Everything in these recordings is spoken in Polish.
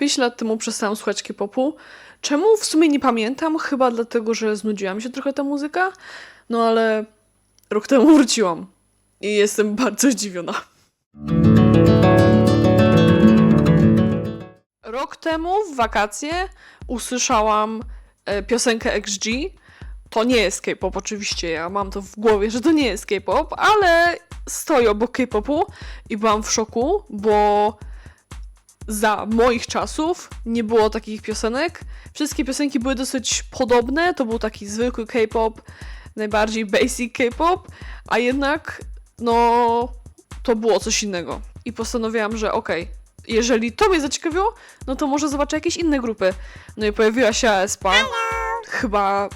5 lat temu przestałam słuchać K-popu. Czemu? W sumie nie pamiętam. Chyba dlatego, że znudziła mi się trochę ta muzyka. No ale rok temu wróciłam. I jestem bardzo zdziwiona. Rok temu w wakacje usłyszałam e, piosenkę XG. To nie jest K-pop, oczywiście. Ja mam to w głowie, że to nie jest K-pop, ale stoi obok K-popu i byłam w szoku, bo za moich czasów nie było takich piosenek. Wszystkie piosenki były dosyć podobne. To był taki zwykły K-pop, najbardziej basic K-pop, a jednak no to było coś innego. I postanowiłam, że okej, jeżeli to mnie zaciekawiło, no to może zobaczę jakieś inne grupy. No i pojawiła się aespa. Chyba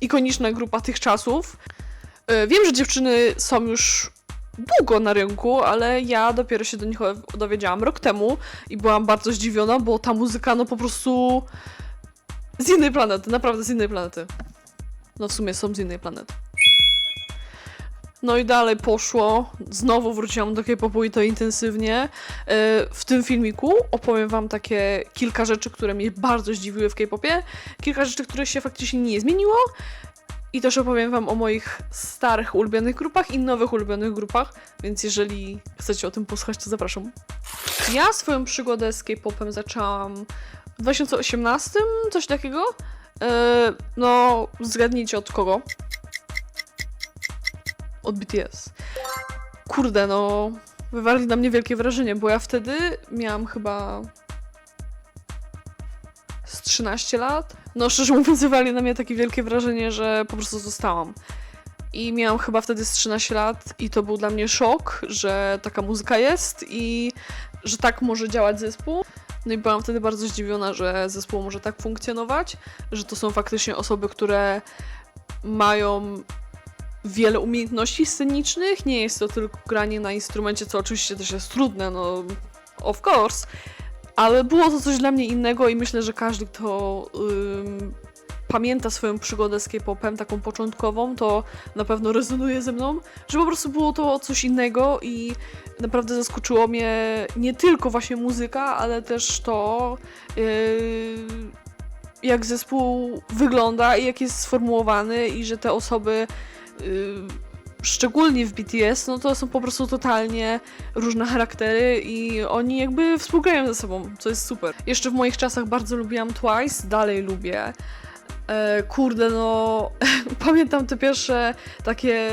ikoniczna grupa tych czasów. E, Wiem, że dziewczyny są już długo na rynku, ale ja dopiero się do nich dowiedziałam rok temu i byłam bardzo zdziwiona, bo ta muzyka no po prostu z innej planety, naprawdę z innej planety. No w sumie są z innej planety. No i dalej poszło. Znowu wróciłam do K-popu i to intensywnie. E, W tym filmiku opowiem wam takie kilka rzeczy, które mnie bardzo zdziwiły w K-popie. Kilka rzeczy, które się faktycznie nie zmieniło. I też opowiem wam o moich starych ulubionych grupach i nowych ulubionych grupach, więc jeżeli chcecie o tym posłuchać, to zapraszam. Ja swoją przygodę z K-popem zaczęłam w 2018, coś takiego. E, no, zgadnijcie od kogo? Od BTS. Kurde, no, wywarli na mnie wielkie wrażenie, bo ja wtedy miałam chyba z 13 lat. No, szczerze mówiąc, wywarli na mnie takie wielkie wrażenie, że po prostu zostałam. I miałam chyba wtedy z 13 lat i to był dla mnie szok, że taka muzyka jest i że tak może działać zespół. No i byłam wtedy bardzo zdziwiona, że zespół może tak funkcjonować, że to są faktycznie osoby, które mają wiele umiejętności scenicznych. Nie jest to tylko granie na instrumencie, co oczywiście też jest trudne, no of course. Ale było to coś dla mnie innego i myślę, że każdy, kto ym, pamięta swoją przygodę z K-popem, taką początkową, to na pewno rezonuje ze mną, że po prostu było to coś innego i naprawdę zaskoczyło mnie nie tylko właśnie muzyka, ale też to, yy, jak zespół wygląda i jak jest sformułowany i że te osoby, yy, szczególnie w BTS, no to są po prostu totalnie różne charaktery i oni jakby współgrają ze sobą, co jest super. Jeszcze w moich czasach bardzo lubiłam Twice, dalej lubię. E, kurde, no pamiętam te pierwsze takie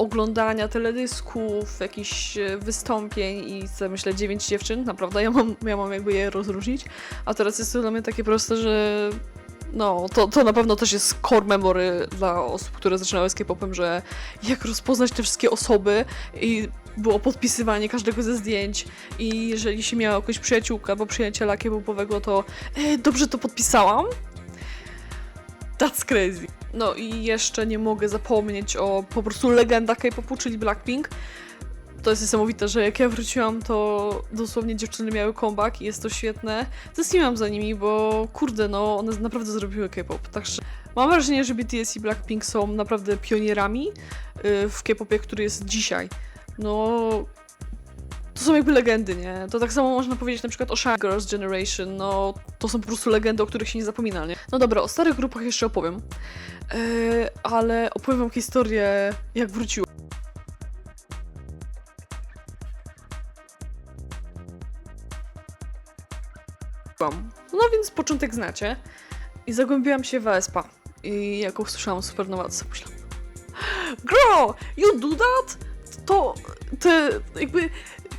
oglądania teledysków, jakichś e, wystąpień i co myślę, dziewięć dziewczyn, naprawdę, ja mam, ja mam jakby je rozróżnić, a teraz jest to dla mnie takie proste, że no, to, to na pewno też jest core memory dla osób, które zaczynały z K-popem, że jak rozpoznać te wszystkie osoby i było podpisywanie każdego ze zdjęć i jeżeli się miała jakąś przyjaciółkę albo przyjaciela K-popowego, to e, dobrze to podpisałam. That's crazy. No i jeszcze nie mogę zapomnieć o po prostu legenda K-popu, czyli Blackpink. To jest niesamowite, że jak ja wróciłam, to dosłownie dziewczyny miały comeback i jest to świetne. Tęskniłam za nimi, bo kurde, no one naprawdę zrobiły K-pop. Także mam wrażenie, że BTS i Blackpink są naprawdę pionierami y, w K-popie, który jest dzisiaj. No, to są jakby legendy, nie? To tak samo można powiedzieć na przykład o Shine Girls Generation, no to są po prostu legendy, o których się nie zapomina, nie? No dobra, o starych grupach jeszcze opowiem, yy, ale opowiem wam historię, jak wróciłam. No więc początek znacie i zagłębiłam się w Espa i jak usłyszałam Supernowa, to sobie myślałam Girl, you do that? To, te, jakby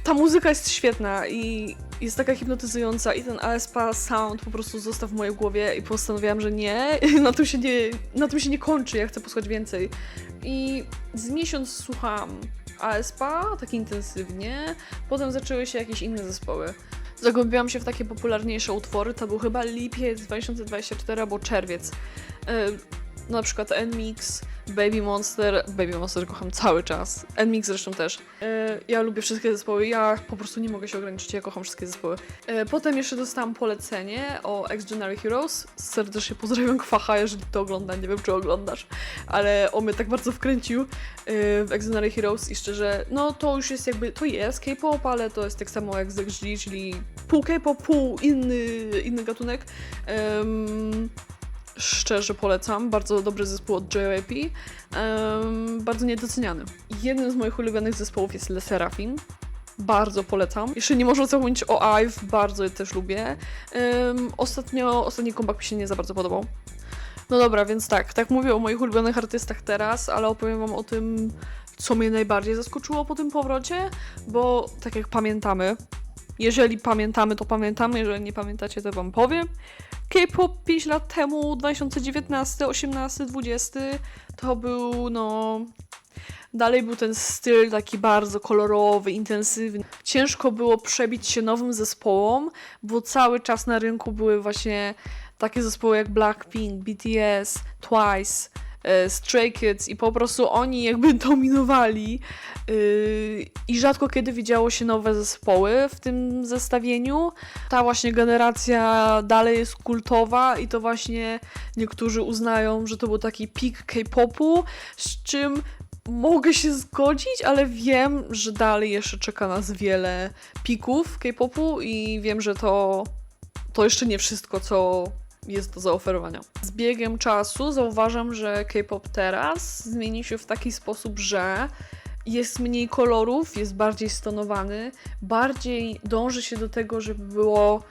ta muzyka jest świetna i jest taka hipnotyzująca i ten ASPA sound po prostu został w mojej głowie i postanowiłam, że nie, na tym się nie, na tym się nie kończy, ja chcę posłuchać więcej. I z miesiąc słuchałam ASPA tak intensywnie, potem zaczęły się jakieś inne zespoły. Zagłębiłam się w takie popularniejsze utwory, to był chyba lipiec 2024 albo czerwiec. Na przykład Nmix, Baby Monster, Baby Monster kocham cały czas, Nmix zresztą też. E, ja lubię wszystkie zespoły, ja po prostu nie mogę się ograniczyć, ja kocham wszystkie zespoły. E, potem jeszcze dostałam polecenie o Ex General Heroes, serdecznie pozdrawiam Kwacha, jeżeli to ogląda, nie wiem czy oglądasz, ale on mnie tak bardzo wkręcił e, w Ex General Heroes i szczerze, no to już jest jakby, to jest K-pop, ale to jest tak samo jak ZXG, czyli pół K-pop, pół inny, inny gatunek. Em, szczerze polecam. Bardzo dobry zespół od JYP. Em, bardzo niedoceniany. Jednym z moich ulubionych zespołów jest Le Serafin. Bardzo polecam. Jeszcze nie można zapomnieć o IVE, bardzo je też lubię. Em, ostatnio, ostatni comeback mi się nie za bardzo podobał. No dobra, więc tak, tak mówię o moich ulubionych artystach teraz, ale opowiem wam o tym, co mnie najbardziej zaskoczyło po tym powrocie, bo tak jak pamiętamy, jeżeli pamiętamy, to pamiętamy, jeżeli nie pamiętacie, to wam powiem. K-pop 5 lat temu, 2019, 18, 20, to był no. Dalej był ten styl taki bardzo kolorowy, intensywny. Ciężko było przebić się nowym zespołom, bo cały czas na rynku były właśnie takie zespoły jak Blackpink, BTS, Twice, Stray Kids i po prostu oni jakby dominowali yy, i rzadko kiedy widziało się nowe zespoły w tym zestawieniu. Ta właśnie generacja dalej jest kultowa i to właśnie niektórzy uznają, że to był taki pik K-popu, z czym mogę się zgodzić, ale wiem, że dalej jeszcze czeka nas wiele pików K-popu i wiem, że to, to jeszcze nie wszystko, co jest do zaoferowania. Z biegiem czasu zauważam, że K-pop teraz zmieni się w taki sposób, że jest mniej kolorów, jest bardziej stonowany, bardziej dąży się do tego, żeby było,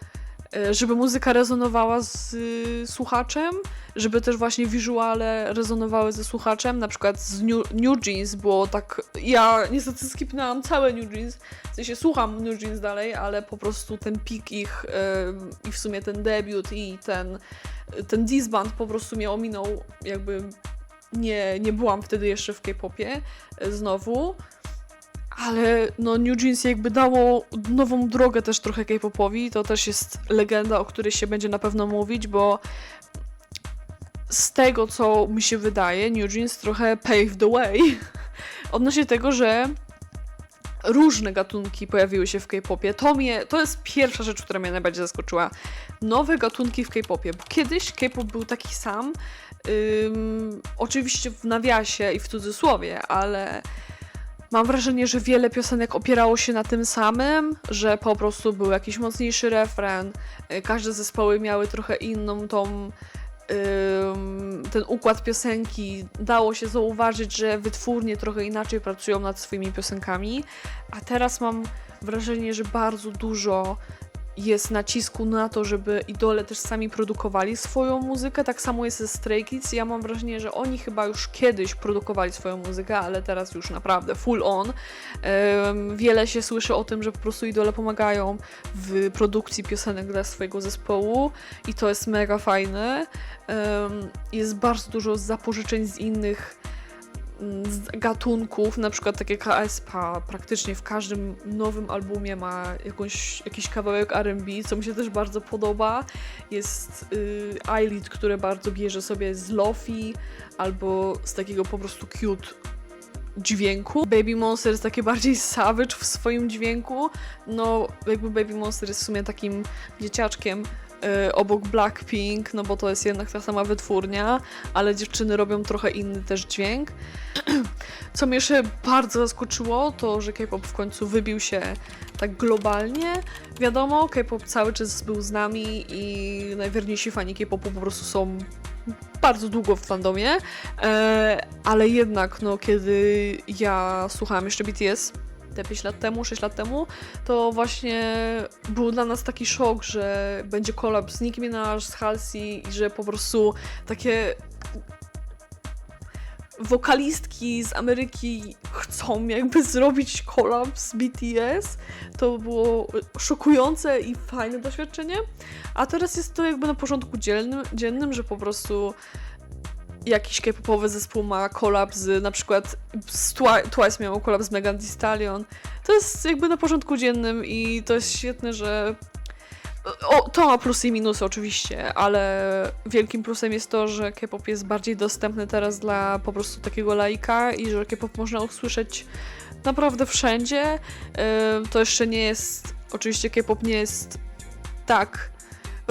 e, żeby muzyka rezonowała z y, słuchaczem, żeby też właśnie wizuale rezonowały ze słuchaczem. Na przykład z New, New Jeans było tak. Ja niestety skipnęłam całe New Jeans. W sensie słucham New Jeans dalej, ale po prostu ten pik ich e, i w sumie ten debiut i ten, ten disband po prostu mnie ominął. Jakby nie, nie byłam wtedy jeszcze w K-popie e, znowu. Ale no New Jeans jakby dało nową drogę też trochę K-popowi. To też jest legenda, o której się będzie na pewno mówić, bo z tego, co mi się wydaje, New Jeans trochę paved the way odnośnie tego, że różne gatunki pojawiły się w K-popie. To, mnie, to jest pierwsza rzecz, która mnie najbardziej zaskoczyła. Nowe gatunki w K-popie. Bo kiedyś K-pop był taki sam, ym, oczywiście w nawiasie i w cudzysłowie, ale mam wrażenie, że wiele piosenek opierało się na tym samym, że po prostu był jakiś mocniejszy refren, y, każde zespoły miały trochę inną tą ym, ten układ piosenki dało się zauważyć, że wytwórnie trochę inaczej pracują nad swoimi piosenkami, a teraz mam wrażenie, że bardzo dużo jest nacisku na to, żeby idole też sami produkowali swoją muzykę. Tak samo jest ze Stray Kids. Ja mam wrażenie, że oni chyba już kiedyś produkowali swoją muzykę, ale teraz już naprawdę full on. Wiele się słyszy o tym, że po prostu idole pomagają w produkcji piosenek dla swojego zespołu i to jest mega fajne. Jest bardzo dużo zapożyczeń z innych gatunków, na przykład takie KSPA praktycznie w każdym nowym albumie ma jakąś, jakiś kawałek R&B, co mi się też bardzo podoba. Jest y, Eyelid, które bardzo bierze sobie z lofi albo z takiego po prostu cute dźwięku. Baby Monster jest takie bardziej savage w swoim dźwięku. No, jakby Baby Monster jest w sumie takim dzieciaczkiem obok Blackpink, no bo to jest jednak ta sama wytwórnia, ale dziewczyny robią trochę inny też dźwięk. Co mnie jeszcze bardzo zaskoczyło, to że K-pop w końcu wybił się tak globalnie. Wiadomo, K-pop cały czas był z nami i najwierniejsi fani K-popu po prostu są bardzo długo w fandomie, e, ale jednak, no, kiedy ja słuchałam jeszcze BTS, te 5 lat temu, 6 lat temu, to właśnie był dla nas taki szok, że będzie kolab z Nicki Minaj, z Halsey i że po prostu takie wokalistki z Ameryki chcą jakby zrobić kolab z BTS. To było szokujące i fajne doświadczenie. A teraz jest to jakby na porządku dziennym, dziennym że po prostu jakiś K-popowy zespół ma kolab na przykład Twice miało kolab z Megan Thee Stallion. To jest jakby na porządku dziennym i to jest świetne, że O, to ma plusy i minusy oczywiście, ale wielkim plusem jest to, że K-pop jest bardziej dostępny teraz dla po prostu takiego laika i że K-pop można usłyszeć naprawdę wszędzie. To jeszcze nie jest, oczywiście K-pop nie jest tak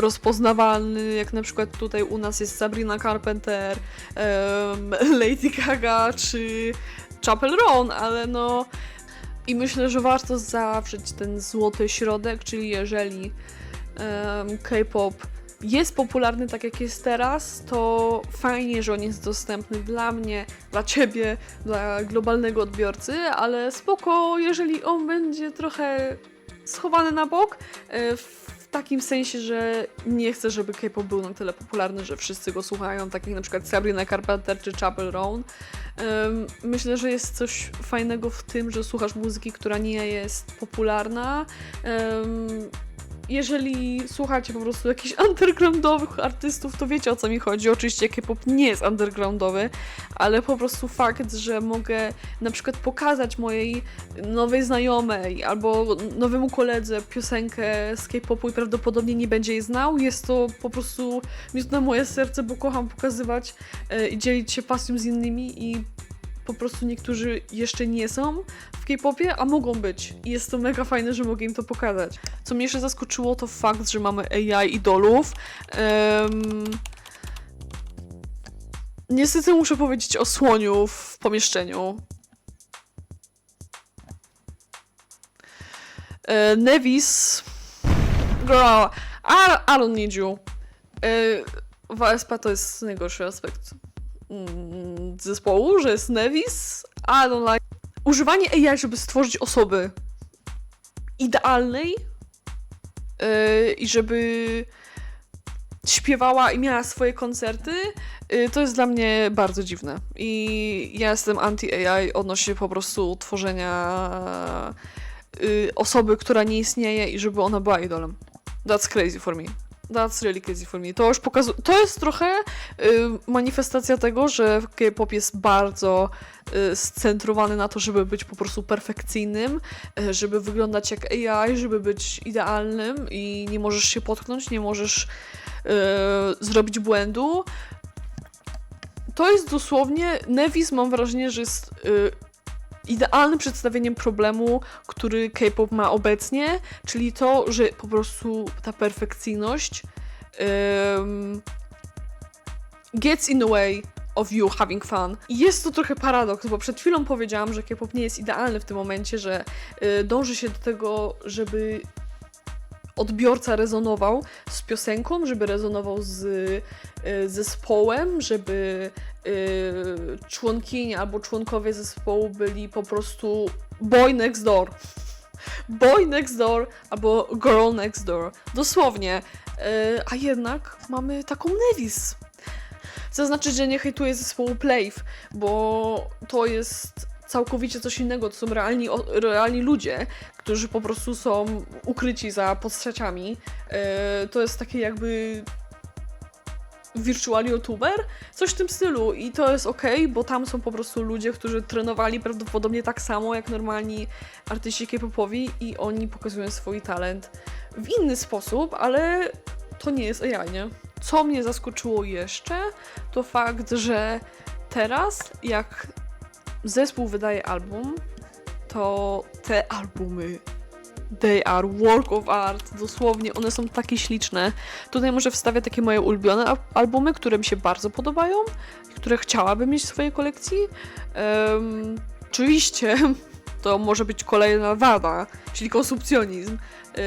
rozpoznawalny, jak na przykład tutaj u nas jest Sabrina Carpenter, em, Lady Gaga czy Chapel Roan, ale no i myślę, że warto zawrzeć ten złoty środek, czyli jeżeli em, K-pop jest popularny tak jak jest teraz, to fajnie, że on jest dostępny dla mnie, dla ciebie, dla globalnego odbiorcy, ale spoko, jeżeli on będzie trochę schowany na bok, e, w takim sensie, że nie chcę, żeby K-pop był na tyle popularny, że wszyscy go słuchają, tak jak na przykład Sabrina Carpenter czy Chapel Roan. Myślę, że jest coś fajnego w tym, że słuchasz muzyki, która nie jest popularna. Jeżeli słuchacie po prostu jakichś undergroundowych artystów, to wiecie o co mi chodzi. Oczywiście K-pop nie jest undergroundowy, ale po prostu fakt, że mogę na przykład pokazać mojej nowej znajomej albo nowemu koledze piosenkę z K-popu i prawdopodobnie nie będzie jej znał, jest to po prostu miód na moje serce, bo kocham pokazywać e, i dzielić się pasją z innymi i po prostu niektórzy jeszcze nie są w K-popie, a mogą być. I jest to mega fajne, że mogę im to pokazać. Co mnie jeszcze zaskoczyło, to fakt, że mamy AI idolów. Em, Niestety muszę powiedzieć o słoniu w pomieszczeniu. E, Nevis. Girl, I, I don't need you. E, WSP to jest najgorszy aspekt mm, zespołu, że jest Nevis. I don't like. Używanie AI, żeby stworzyć osoby idealnej e, i żeby śpiewała i miała swoje koncerty, y, to jest dla mnie bardzo dziwne. I ja jestem anti-AI odnośnie po prostu tworzenia y, osoby, która nie istnieje i żeby ona była idolem. That's crazy for me. That's really crazy for me. To już pokazuje. To jest trochę y, manifestacja tego, że K-pop jest bardzo y, scentrowany na to, żeby być po prostu perfekcyjnym, y, żeby wyglądać jak AI, żeby być idealnym i nie możesz się potknąć, nie możesz y, zrobić błędu. To jest dosłownie. Nevis mam wrażenie, że jest y, idealnym przedstawieniem problemu, który K-pop ma obecnie, czyli to, że po prostu ta perfekcyjność ym, gets in the way of you having fun. I jest to trochę paradoks, bo przed chwilą powiedziałam, że K-pop nie jest idealny w tym momencie, że y, dąży się do tego, żeby odbiorca rezonował z piosenką, żeby rezonował z y, zespołem, żeby y, członkini albo członkowie zespołu byli po prostu boy next door. Boy next door albo girl next door. Dosłownie. Y, a jednak mamy taką Nevis. Zaznaczyć, że nie hejtuję zespołu Playf, bo to jest całkowicie coś innego. To są realni, realni ludzie, którzy po prostu są ukryci za postaciami. E, to jest takie jakby virtual youtuber, coś w tym stylu i to jest ok, bo tam są po prostu ludzie, którzy trenowali prawdopodobnie tak samo jak normalni artyści K-popowi i oni pokazują swój talent w inny sposób, ale to nie jest AI, nie? Co mnie zaskoczyło jeszcze, to fakt, że teraz jak zespół wydaje album, to te albumy they are work of art, dosłownie, one są takie śliczne. Tutaj może wstawię takie moje ulubione al- albumy, które mi się bardzo podobają, które chciałabym mieć w swojej kolekcji. Em, oczywiście to może być kolejna wada, czyli konsumpcjonizm yy,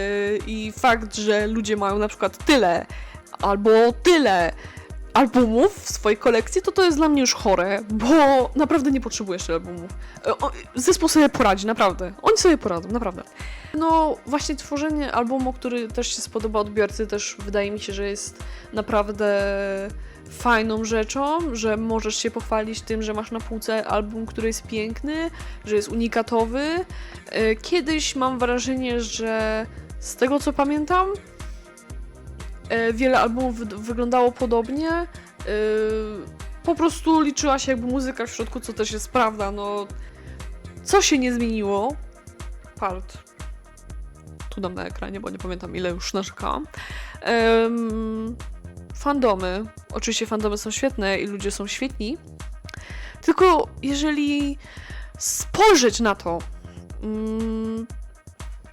i fakt, że ludzie mają na przykład tyle albo tyle albumów w swojej kolekcji, to to jest dla mnie już chore, bo naprawdę nie potrzebuję jeszcze albumów. E, Zespół sobie poradzi, naprawdę. Oni sobie poradzą, naprawdę. No, właśnie tworzenie albumu, który też się spodoba odbiorcy, też wydaje mi się, że jest naprawdę fajną rzeczą, że możesz się pochwalić tym, że masz na półce album, który jest piękny, że jest unikatowy. E, Kiedyś mam wrażenie, że z tego co pamiętam, wiele albumów wy- wyglądało podobnie. E, Po prostu liczyła się jakby muzyka w środku, co też jest prawda. No, co się nie zmieniło? Part. tu dam na ekranie, bo nie pamiętam ile już narzekałam. Em, fandomy. Oczywiście fandomy są świetne i ludzie są świetni. Tylko jeżeli spojrzeć na to, mm,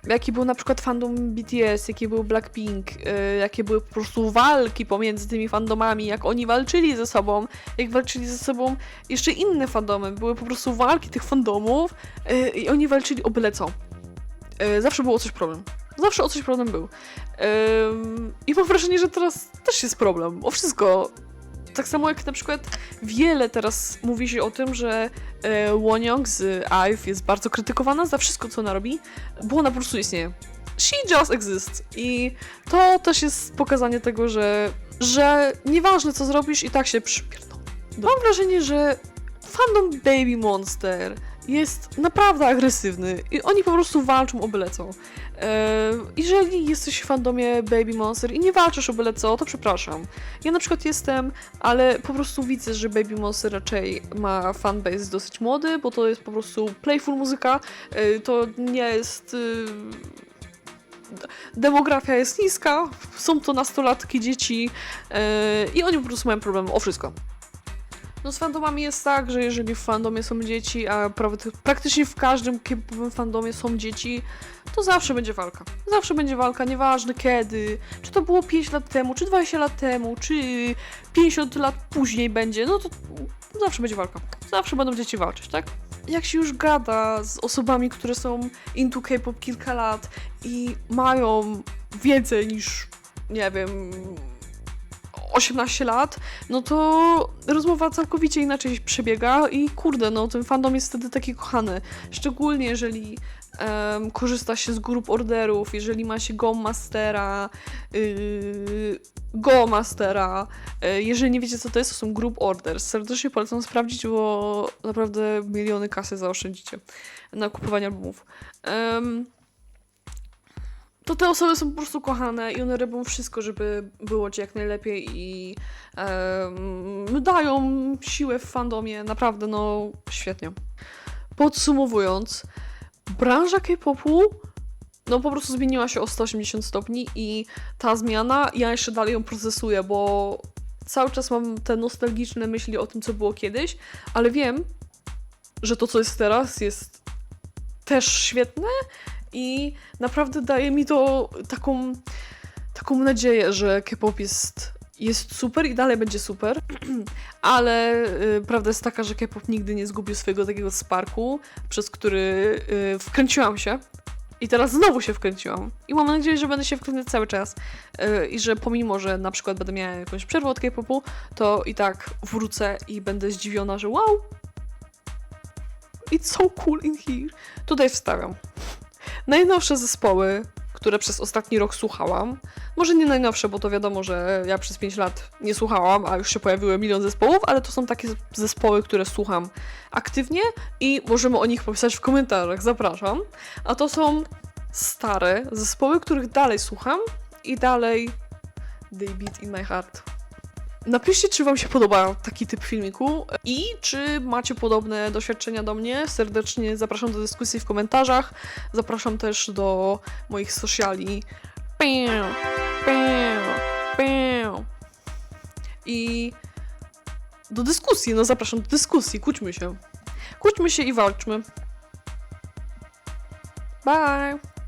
jaki był na przykład fandom BTS, jaki był Blackpink, y, jakie były po prostu walki pomiędzy tymi fandomami, jak oni walczyli ze sobą, jak walczyli ze sobą jeszcze inne fandomy. Były po prostu walki tych fandomów y, i oni walczyli o byle co. Y, zawsze było coś problem. Zawsze o coś problem był. I mam wrażenie, że teraz też jest problem. O wszystko. Tak samo jak na przykład wiele teraz mówi się o tym, że e, z IVE jest bardzo krytykowana za wszystko, co ona robi, bo ona po prostu istnieje. She just exists. I to też jest pokazanie tego, że, że nieważne co zrobisz, i tak się przypierdolą. Mam wrażenie, że fandom Baby Monster jest naprawdę agresywny i oni po prostu walczą o byle co. E, jeżeli jesteś w fandomie Baby Monster i nie walczysz o byle co, to przepraszam. Ja na przykład jestem, ale po prostu widzę, że Baby Monster raczej ma fanbase dosyć młody, bo to jest po prostu playful muzyka. E, to nie jest. y, Demografia jest niska, są to nastolatki, dzieci e, i oni po prostu mają problem o wszystko. No z fandomami jest tak, że jeżeli w fandomie są dzieci, a praktycznie w każdym k-popowym fandomie są dzieci, to zawsze będzie walka. Zawsze będzie walka, nieważne kiedy. Czy to było 5 lat temu, czy 20 lat temu, czy 50 lat później będzie, no to zawsze będzie walka. Zawsze będą dzieci walczyć, tak? Jak się już gada z osobami, które są into K-pop kilka lat i mają więcej niż, nie wiem, 18 lat, no to rozmowa całkowicie inaczej przebiega i kurde, no ten fandom jest wtedy taki kochany. Szczególnie jeżeli em, korzysta się z grup orderów, jeżeli ma się Go Mastera, yy, Go Mastera. Yy, jeżeli nie wiecie co to jest, to są group orders. Serdecznie polecam sprawdzić, bo naprawdę miliony kasy zaoszczędzicie na kupowanie albumów. Em, to te osoby są po prostu kochane i one robią wszystko, żeby było ci jak najlepiej i em, dają siłę w fandomie. Naprawdę, no świetnie. Podsumowując, branża K-popu no po prostu zmieniła się o 180 stopni i ta zmiana, ja jeszcze dalej ją procesuję, bo cały czas mam te nostalgiczne myśli o tym, co było kiedyś, ale wiem, że to, co jest teraz, jest też świetne i naprawdę daje mi to taką, taką nadzieję, że K-pop jest, jest super i dalej będzie super, ale y, prawda jest taka, że K-pop nigdy nie zgubił swojego takiego sparku, przez który y, wkręciłam się. I teraz znowu się wkręciłam. I mam nadzieję, że będę się wkręcać cały czas. Y, I że pomimo, że na przykład będę miała jakąś przerwę od K-popu, to i tak wrócę i będę zdziwiona, że wow! It's so cool in here. Tutaj wstawiam. Najnowsze zespoły, które przez ostatni rok słuchałam. Może nie najnowsze, bo to wiadomo, że ja przez 5 lat nie słuchałam, a już się pojawiły milion zespołów, ale to są takie zespoły, które słucham aktywnie i możemy o nich popisać w komentarzach. Zapraszam. A to są stare zespoły, których dalej słucham i dalej they beat in my heart. Napiszcie, czy Wam się podoba taki typ filmiku i czy macie podobne doświadczenia do mnie. Serdecznie zapraszam do dyskusji w komentarzach. Zapraszam też do moich sociali. I do dyskusji, no zapraszam do dyskusji, kłóćmy się. Kłóćmy się i walczmy. Bye!